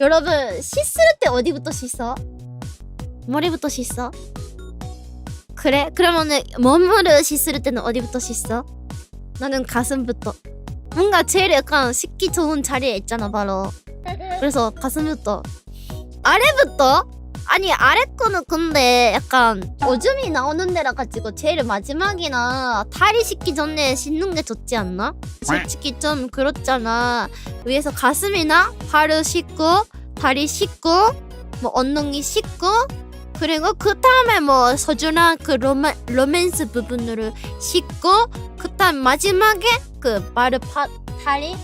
여러분 씻을 때 어디부터 씻어? 머리부터 씻어? 그래? 그러면은 몸을 씻을 때는 어디부터 씻어? 나는 가슴부터. 뭔가 제일 약간 씻기 좋은 자리에 있잖아 바로. 그래서 가슴부터. 아래부터? 아니 아래 거는 근데 약간 오줌이 나오는 데라 가지고 제일 마지막이나 다리 씻기 전에 씻는 게 좋지 않나? 솔직히 좀 그렇잖아. 위에서 가슴이나 발을 씻고 다리 씻고 뭐 엉덩이 씻고 그리고 그 다음에 뭐 서준한 그 로맨 로맨스 부분으로 씻고 그 다음 마지막에 그 마르 파 다리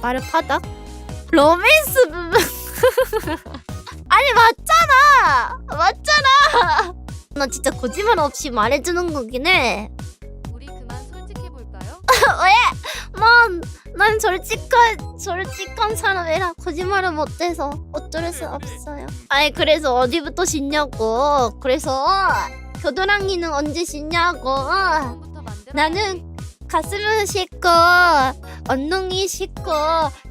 마르 파닥 로맨스 부분 아니 맞잖아 맞잖아 나 진짜 거짓말 없이 말해주는 거긴 해. 우리 그만 솔직해 볼까요? 난, 난 솔직한, 솔직한 사람이라 거짓말을 못해서 어쩔 수 없어요. 아니, 그래서 어디부터 씻냐고. 그래서 겨드랑이는 언제 씻냐고. 처음부터 만들어. 나는 가슴을 씻고, 엉덩이 씻고,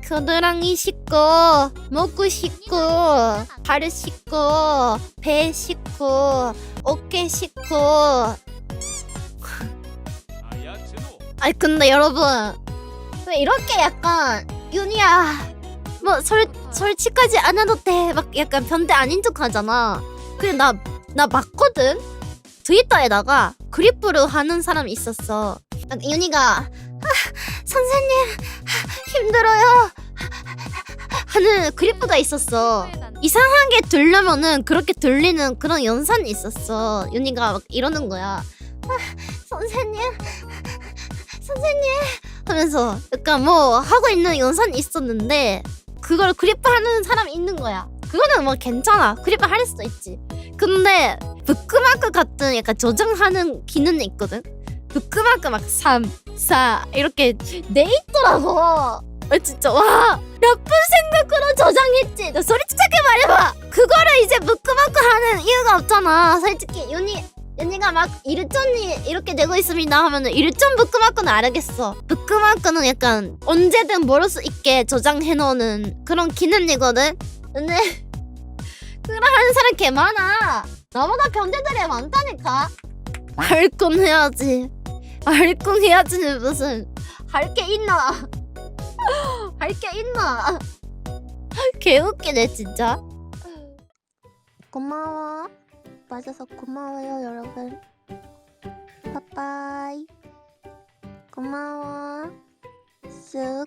겨드랑이 씻고, 목 씻고, 발을 씻고, 배 씻고, 어깨 씻고, 아니 근데 여러분 왜 이렇게 약간 윤이야 뭐 솔, 솔직하지 않아도 돼막 약간 변태 아닌 척 하잖아. 근데 나, 나 맞거든? 트위터에다가 그리프를 하는 사람이 있었어. 막 윤이가 아, 선생님 아, 힘들어요 하는 그리프가 있었어 이상하게 들려면은 그렇게 들리는 그런 연산이 있었어. 윤희가 막 이러는 거야. 아, 선생님, 선생님 하면서 약간 뭐 하고 있는 연산이 있었는데 그걸 그리프 하는 사람이 있는 거야. 그거는 뭐 괜찮아. 그리프 할 수도 있지. 근데 부끄마크 같은 약간 저장하는 기능이 있거든. 부끄마크 막 3, 4 이렇게 돼 있더라고. 아, 진짜 와몇분 생각으로 저장했지. 너 솔직하게 말해봐. 그거를 이제 부끄마크 하는 이유가 없잖아. 솔직히 윤희 윤희가 막 일전이 이렇게 되고 있습니다 하면은 일전 부끄마크는 알겠어. 부끄마크는 약간 언제든 모를 수 있게 저장해 놓는 그런 기능이거든. 근데 하는 사람 개 많아. 나보다 변태들이 많다니까. 할건 해야지. 할건 해야지는 무슨 할 게 있나? 할 게 있나? 개웃기네 진짜. 고마워. 맞아서 고마워요 여러분. 빠빠이. 고마워. 쓱.